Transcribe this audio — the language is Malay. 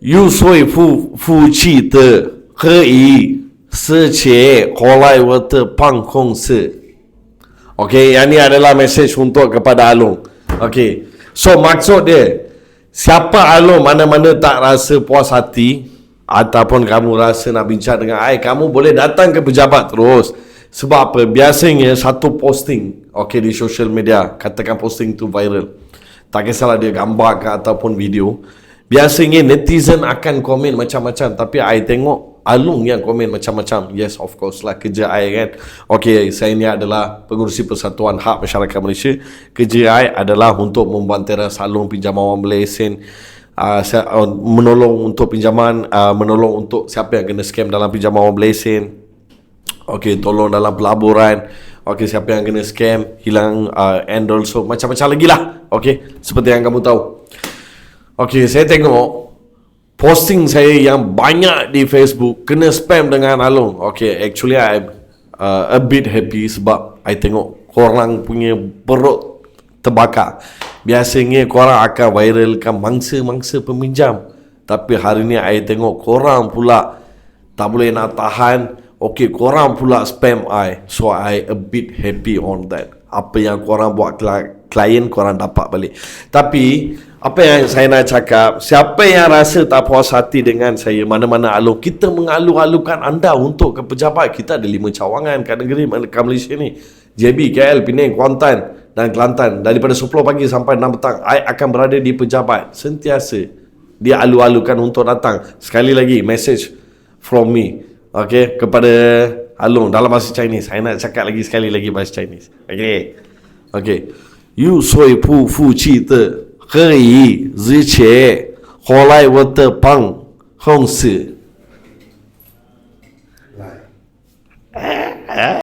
又说夫夫妻的可以事且后来我的办公室 Okey, yang ni adalah message untuk kepada Alung. Okey. So maksud dia, siapa Alung mana-mana tak rasa puas hati ataupun kamu rasa nak bincang dengan I, kamu boleh datang ke pejabat terus. Sebab apa? Biasanya satu posting, okey di social media, katakan posting tu viral. Tak kisahlah dia gambar ke ataupun video. Biasanya netizen akan komen macam-macam tapi I tengok Alung yang komen macam-macam. Yes, of course lah kerja I kan. Okay, saya ni adalah pengurusi Persatuan Hak Masyarakat Malaysia. Kerja I adalah untuk membantera salung pinjaman wang lesen. Uh, saya, uh, menolong untuk pinjaman, uh, menolong untuk siapa yang kena scam dalam pinjaman wang lesen. Okay, tolong dalam pelaburan. Okay, siapa yang kena scam, hilang uh, and also macam-macam lagi lah. Okay, seperti yang kamu tahu. Okay, saya tengok posting saya yang banyak di Facebook kena spam dengan Alung. Okay, actually I uh, a bit happy sebab I tengok korang punya perut terbakar. Biasanya korang akan viralkan mangsa-mangsa peminjam. Tapi hari ni I tengok korang pula tak boleh nak tahan. Okay, korang pula spam I. So I a bit happy on that. Apa yang korang buat klien korang dapat balik. Tapi apa yang saya nak cakap, siapa yang rasa tak puas hati dengan saya, mana-mana alung, kita mengalu-alukan anda untuk ke pejabat. Kita ada lima cawangan kat negeri Malaysia ni. JB, KL, Penang, Kuantan dan Kelantan. Daripada 10 pagi sampai 6 petang, I akan berada di pejabat. Sentiasa dia alu-alukan untuk datang. Sekali lagi, message from me. Okay, kepada Alung dalam bahasa Chinese. Saya nak cakap lagi sekali lagi bahasa Chinese. Okay. Okay. 有谁不服气的可以一起过来我的旁红色。